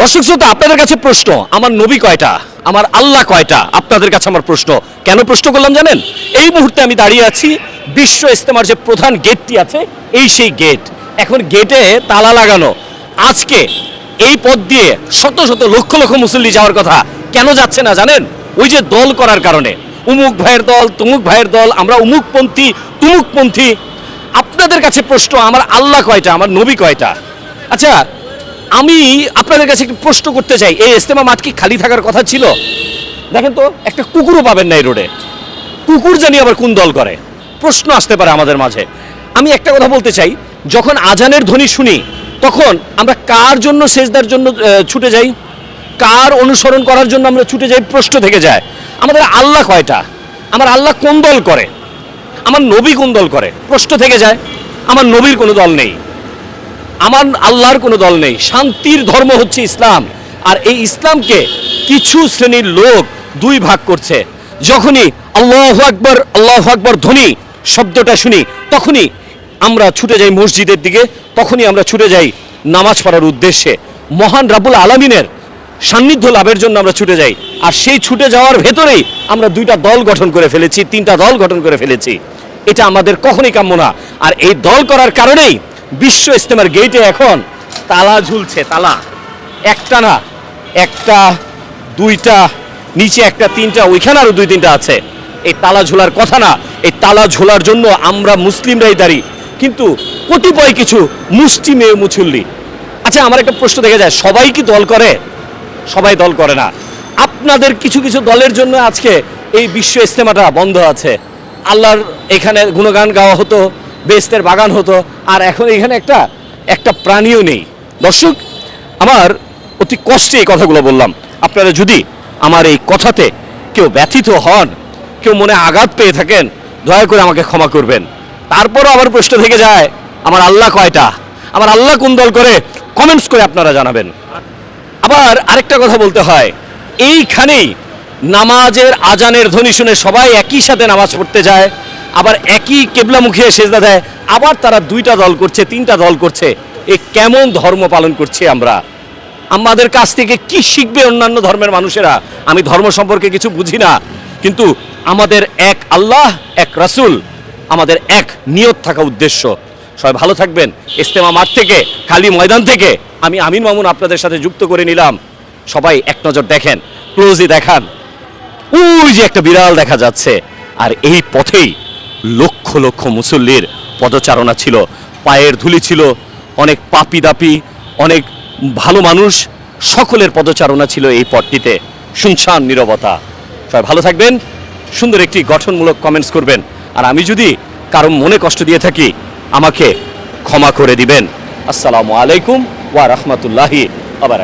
দর্শক শ্রোতা, আপনাদের কাছে প্রশ্ন, আমার নবী কয়টা? আমার আল্লাহ কয়টা? আপনাদের কাছে আমার প্রশ্ন, কেন প্রশ্ন করলাম জানেন? এই মুহূর্তে আমি দাঁড়িয়ে আছি বিশ্ব ইস্তেমার যে প্রধান গেটটি আছে, এই সেই গেট। এখন গেটে তালা লাগানো। আজকে এই পথ দিয়ে শত শত লক্ষ লক্ষ মুসল্লি যাওয়ার কথা, কেন যাচ্ছে না জানেন? ওই যে দল করার কারণে। উমুক ভাইয়ের দল, তুমুক ভাইয়ের দল, আমরা উমুকপন্থী, তুমুকপন্থী। আপনাদের কাছে প্রশ্ন, আমার আল্লাহ কয়টা? আমার নবী কয়টা? আচ্ছা আমি আপনাদের কাছে একটি প্রশ্ন করতে চাই। এই ইস্তেমা মাঠ কি খালি থাকার কথা ছিল? দেখেন তো, একটা কুকুরও পাবেন না এই রোডে। কুকুর জানি আবার কোন দল করে? প্রশ্ন আসতে পারে আমাদের মাঝে। আমি একটা কথা বলতে চাই, যখন আজানের ধ্বনি শুনি, তখন আমরা কার জন্য সেজদার জন্য ছুটে যাই? কার অনুসরণ করার জন্য আমরা ছুটে যাই? প্রশ্ন থেকে যায়। আমাদের আল্লাহ কয়টা? আমার আল্লাহ কোন দল করে? আমার নবী কোন দল করে? প্রশ্ন থেকে যায়, আমার নবীর কোনো দল নেই। আমার আল্লাহর কোনো দল নেই। শান্তির ধর্ম হচ্ছে ইসলাম। আর এই ইসলামকে কিছু শ্রেণির লোক দুই ভাগ করছে। যখনই আল্লাহ আকবর আল্লাহ আকবর ধ্বনি শব্দটা শুনি, তখনই আমরা ছুটে যাই মসজিদের দিকে, তখনই আমরা ছুটে যাই নামাজ পড়ার উদ্দেশ্যে। মহান রাবুল আলমিনের সান্নিধ্য লাভের জন্য আমরা ছুটে যাই। আর সেই ছুটে যাওয়ার ভেতরেই আমরা দুইটা দল গঠন করে ফেলেছি, তিনটা দল গঠন করে ফেলেছি। এটা আমাদের কখনই কাম্য না। আর এই দল করার কারণেই বিশ্ব ইস্তেমার গেটে এখন তালা ঝুলছে, তালা। একটা না, একটা, দুইটা, নিচে একটা, তিনটা, ওইখানে আরও দুই তিনটা আছে। এই তালা ঝোলার কথা না, এই তালা ঝোলার জন্য আমরা মুসলিমরাই দাঁড়ি। কিন্তু কতিপয় কিছু মুষ্টি মেয়ে মুছুল্লি। আচ্ছা আমার একটা প্রশ্ন দেখা যায়, সবাই কি দল করে? সবাই দল করে না। আপনাদের কিছু কিছু দলের জন্য আজকে এই বিশ্ব ইস্তেমাটা বন্ধ আছে। আল্লাহর এখানে গুণগান গাওয়া হতো বেস্তের বাগান হতো, আর এখন এখানে একটা একটা প্রাণীও নেই। দর্শক, আমার অতি কষ্টে এই কথাগুলো বললাম। আপনারা যদি আমার এই কথাতে কেউ ব্যথিত হন, কেউ মনে আঘাত পেয়ে থাকেন, দয়া করে আমাকে ক্ষমা করবেন। তারপরও আবার প্রশ্ন থেকে যায়, আমার আল্লাহ কয়টা? আমার আল্লাহ কোন দল করে? কমেন্টস করে আপনারা জানাবেন। আবার আরেকটা কথা বলতে হয়, এইখানেই নামাজের আজানের ধ্বনি শুনে সবাই একই সাথে নামাজ পড়তে যায়। আবার একই কেবলামুখী সেজদা দেয়। আবার তারা দুইটা দল করছে, তিনটা দল করছে। এ কেমন ধর্ম পালন করছি আমরা? আমাদের কাছ থেকে কি শিখবে অন্যান্য ধর্মের মানুষেরা? আমি ধর্ম সম্পর্কে কিছু বুঝি না। কিন্তু আমাদের এক আল্লাহ, এক রাসূল, আমাদের এক নিয়ত থাকা উদ্দেশ্য। সবাই ভালো থাকবেন। ইস্তেমা মাঠ থেকে, খালি ময়দান থেকে আমি আমিন মামুন আপনাদের সাথে যুক্ত করে নিলাম। সবাই এক নজর দেখেন ক্লোজই দেখান। ওই যে একটা বিড়াল দেখা যাচ্ছে। আর এই পথেই লক্ষ লক্ষ মুসল্লির পদচারণা ছিল, পায়ের ধুলি ছিল, অনেক পাপি দাপি, অনেক ভালো মানুষ, সকলের পদচারণা ছিল এই পথটিতে শুনশান নীরবতা। সবাই ভালো থাকবেন, সুন্দর একটি গঠনমূলক কমেন্টস করবেন। আর আমি যদি কারও মনে কষ্ট দিয়ে থাকি, আমাকে ক্ষমা করে দিবেন। আসসালামু আলাইকুম ওয়া রাহমাতুল্লাহি আবার